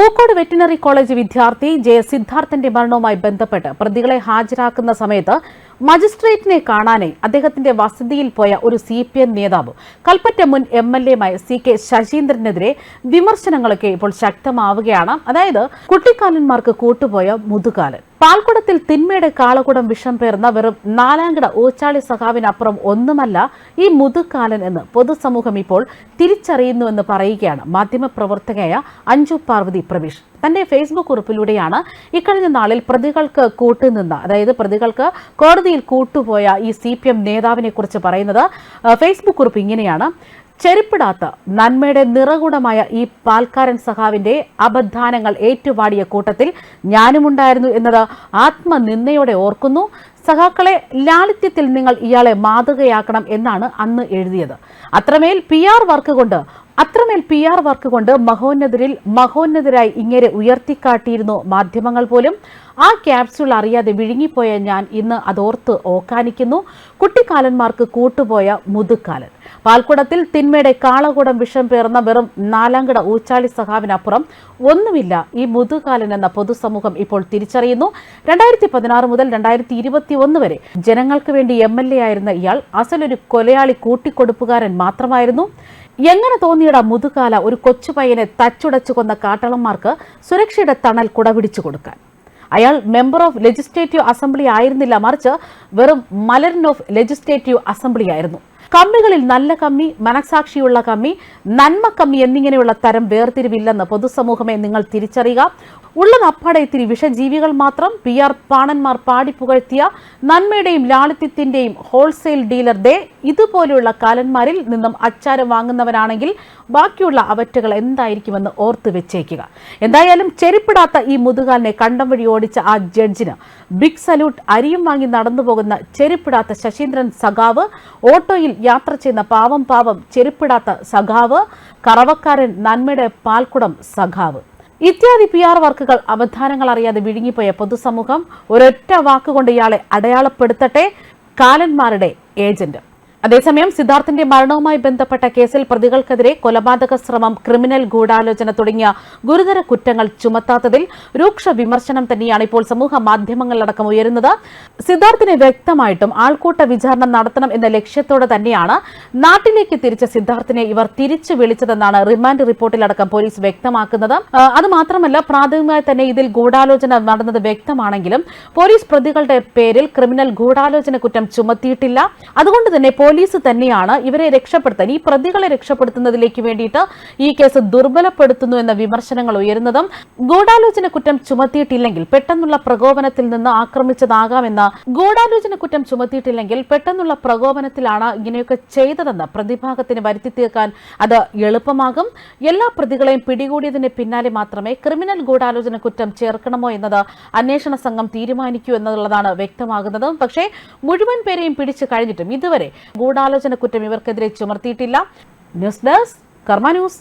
Pookode veterinary college വിദ്യാർത്ഥി J സിദ്ധാർത്ഥന്റെ മരണവുമായി ബന്ധപ്പെട്ട് പ്രതികളെ ഹാജരാക്കുന്ന സമയത്ത് മജിസ്ട്രേറ്റിനെ കാണാനായി അദ്ദേഹത്തിന്റെ വസതിയിൽ പോയ ഒരു സി പി എം നേതാവ്. കൽപ്പറ്റ മുൻ എം എൽ എമായ സി കെ ശശീന്ദ്രനെതിരെ വിമർശനങ്ങളൊക്കെ ഇപ്പോൾ ശക്തമാവുകയാണ്. അതായത് കുട്ടിക്കാലന്മാർക്ക് കൂട്ടുപോയ മുതുകാലൻ. പാൽക്കുടത്തിൽ തിന്മയുടെ കാളകുടം വിഷം പേർന്ന വെറും നാലാംകിട ഊച്ചാളി സഖാവിനപ്പുറം ഒന്നുമല്ല ഈ മുതുകാലൻ എന്ന് പൊതുസമൂഹം ഇപ്പോൾ തിരിച്ചറിയുന്നുവെന്ന് പറയുകയാണ് മാധ്യമപ്രവർത്തകയായ അഞ്ജു പാർവതി പ്രവീഷ്. തന്റെ ഫേസ്ബുക്ക് കുറിപ്പിലൂടെയാണ് ഇക്കഴിഞ്ഞ നാളിൽ പ്രതികൾക്ക് കൂട്ടുനിന്ന അതായത് പ്രതികൾക്ക് കോടതിയിൽ കൂട്ടുപോയ ഈ സി പി എം നേതാവിനെ കുറിച്ച് പറയുന്നത്. ഫേസ്ബുക്ക് കുറിപ്പ് ഇങ്ങനെയാണ്. ചെരുപ്പിടാത്ത നന്മയുടെ നിറകുടമായ ഈ പാൽക്കാരൻ സഹാവിന്റെ അബദ്ധാനങ്ങൾ ഏറ്റുപാടിയ കൂട്ടത്തിൽ ഞാനുമുണ്ടായിരുന്നു എന്നത് ആത്മനിന്ദയോടെ ഓർക്കുന്നു. സഹാക്കളെ ലാളിത്യത്തിൽ നിങ്ങൾ ഇയാളെ മാതൃകയാക്കണം എന്നാണ് അന്ന് എഴുതിയത്. അത്രമേൽ പി ആർ വർക്ക് കൊണ്ട് അത്രമേൽ പി ആർ വർക്ക് കൊണ്ട് മഹോന്നതരിൽ മഹോന്നതരായി ഇങ്ങനെ ഉയർത്തിക്കാട്ടിയിരുന്നു മാധ്യമങ്ങൾ പോലും. ആ ക്യാപ്സ്യൂൾ അറിയാതെ വിഴുങ്ങിപ്പോയ ഞാൻ ഇന്ന് അതോർത്ത് ഓക്കാനിക്കുന്നു. കുട്ടിക്കാലന്മാർക്ക് കൂട്ടുപോയ മുതുക്കാലൻ. പാൽക്കുടത്തിൽ തിന്മയുടെ കാളകൂടം വിഷം പേർന്ന വെറും നാലാംകിട ഊച്ചാളി സഹാവിനപ്പുറം ഒന്നുമില്ല ഈ മുതുകാലൻ എന്ന പൊതുസമൂഹം ഇപ്പോൾ തിരിച്ചറിയുന്നു. രണ്ടായിരത്തി പതിനാറ് മുതൽ രണ്ടായിരത്തി ഇരുപത്തി ഒന്ന് വരെ ജനങ്ങൾക്ക് വേണ്ടി എം എൽ എ ആയിരുന്ന ഇയാൾ അസലൊരു കൊലയാളി കൂട്ടിക്കൊടുപ്പുകാരൻ മാത്രമായിരുന്നു. എങ്ങനെ തോന്നിയടാ മുതുകാല ഒരു കൊച്ചുപയ്യനെ തച്ചുടച്ചു കൊന്ന കാട്ടളന്മാർക്ക് സുരക്ഷയുടെ തണൽ കുടപിടിച്ചു കൊടുക്കാൻ? അയാൾ മെമ്പർ ഓഫ് ലെജിസ്ലേറ്റീവ് അസംബ്ലി ആയിരുന്നില്ല മറിച്ച് വെറും മലരൻ ഓഫ് ലെജിസ്ലേറ്റീവ് അസംബ്ലി ആയിരുന്നു കമ്മികളിൽ നല്ല കമ്മി മനസാക്ഷിയുള്ള കമ്മി നന്മ കമ്മി എന്നിങ്ങനെയുള്ള തരം വേർതിരിവില്ലെന്ന് പൊതുസമൂഹമേ നിങ്ങൾ തിരിച്ചറിയുക. ഉള്ളത് അപ്പാടെ ഇത്തിരി വിഷജീവികൾ മാത്രം പി ആർ പാണന്മാർ പാടിപ്പുകഴ്ത്തിയ നന്മയുടെയും ലാളിത്യത്തിന്റെയും ഹോൾസെയിൽ ഡീലർ ദേ ഇതുപോലെയുള്ള കാലന്മാരിൽ നിന്നും അച്ചാരം വാങ്ങുന്നവരാണെങ്കിൽ ബാക്കിയുള്ള അവറ്റകൾ എന്തായിരിക്കുമെന്ന് ഓർത്തു വെച്ചേക്കുക. എന്തായാലും ചെരിപ്പിടാത്ത ഈ മുതുകാലിനെ കണ്ടം വഴി ഓടിച്ച ആ ജഡ്ജിന് ബിഗ് സല്യൂട്ട് അരിയും വാങ്ങി നടന്നു പോകുന്ന ചെരുപ്പിടാത്ത ശശീന്ദ്രൻ സഖാവ് ഓട്ടോയിൽ യാത്ര ചെയ്യുന്ന പാവം പാവം ചെരുപ്പിടാത്ത സഖാവ് കറവക്കാരൻ നന്മയുടെ പാൽക്കുടം സഖാവ്. ഇത്യാദി പി ആർ വർക്കുകൾ അവധാനങ്ങൾ അറിയാതെ വിഴുങ്ങിപ്പോയ പൊതുസമൂഹം ഒരൊറ്റ വാക്കുകൊണ്ട് ഇയാളെ അടയാളപ്പെടുത്തട്ടെ. കാലന്മാരുടെ ഏജന്റ്. അതേസമയം സിദ്ധാർത്ഥിന്റെ മരണവുമായി ബന്ധപ്പെട്ട കേസിൽ പ്രതികൾക്കെതിരെ കൊലപാതക ശ്രമം ക്രിമിനൽ ഗൂഢാലോചന തുടങ്ങിയ ഗുരുതര കുറ്റങ്ങൾ ചുമത്താത്തതിൽ രൂക്ഷ വിമർശനം തന്നെയാണ് ഇപ്പോൾ സമൂഹ മാധ്യമങ്ങളിലടക്കം ഉയരുന്നത്. സിദ്ധാർത്ഥിനെ വ്യക്തമായിട്ടും ആൾക്കൂട്ട വിചാരണ നടത്തണം എന്ന ലക്ഷ്യത്തോടെ തന്നെയാണ് നാട്ടിലേക്ക് തിരിച്ച സിദ്ധാർത്ഥിനെ ഇവർ തിരിച്ചു വിളിച്ചതെന്നാണ് റിമാൻഡ് റിപ്പോർട്ടിലടക്കം പോലീസ് വ്യക്തമാക്കുന്നത്. അതുമാത്രമല്ല അത് മാത്രമല്ല പ്രാഥമികമായി തന്നെ ഇതിൽ ഗൂഢാലോചന നടന്നത് വ്യക്തമാണെങ്കിലും പോലീസ് പ്രതികളുടെ പേരിൽ ക്രിമിനൽ ഗൂഢാലോചന കുറ്റം ചുമത്തിയിട്ടില്ല. അതുകൊണ്ട് തന്നെ പോലീസ് തന്നെയാണ് ഇവരെ രക്ഷപ്പെടുത്താൻ ഈ പ്രതികളെ രക്ഷപ്പെടുത്തുന്നതിലേക്ക് വേണ്ടിയിട്ട് ഈ കേസ് ദുർബലപ്പെടുത്തുന്നു എന്ന വിമർശനങ്ങൾ ഉയരുന്നതും ഗൂഢാലോചന കുറ്റം ചുമത്തിയിട്ടില്ലെങ്കിൽ പെട്ടെന്നുള്ള പ്രകോപനത്തിൽ നിന്ന് ആക്രമിച്ചതാകാമെന്ന ഗൂഢാലോചന കുറ്റം ചുമത്തിയിട്ടില്ലെങ്കിൽ പെട്ടെന്നുള്ള പ്രകോപനത്തിലാണ് ഇങ്ങനെയൊക്കെ ചെയ്തതെന്ന് പ്രതിഭാഗത്തിന് വരുത്തി തീർക്കാൻ അത് എളുപ്പമാകും. എല്ലാ പ്രതികളെയും പിടികൂടിയതിന് പിന്നാലെ മാത്രമേ ക്രിമിനൽ ഗൂഢാലോചന കുറ്റം ചേർക്കണമോ എന്നത് അന്വേഷണ സംഘം തീരുമാനിക്കൂ എന്നുള്ളതാണ് വ്യക്തമാകുന്നത്. പക്ഷേ മുഴുവൻ പേരെയും പിടിച്ചു കഴിഞ്ഞിട്ടും ഇതുവരെ ഗൂഢാലോചന കുറ്റം ഇവർക്കെതിരെ ചുമർത്തിയിട്ടില്ല. News desk Karma news.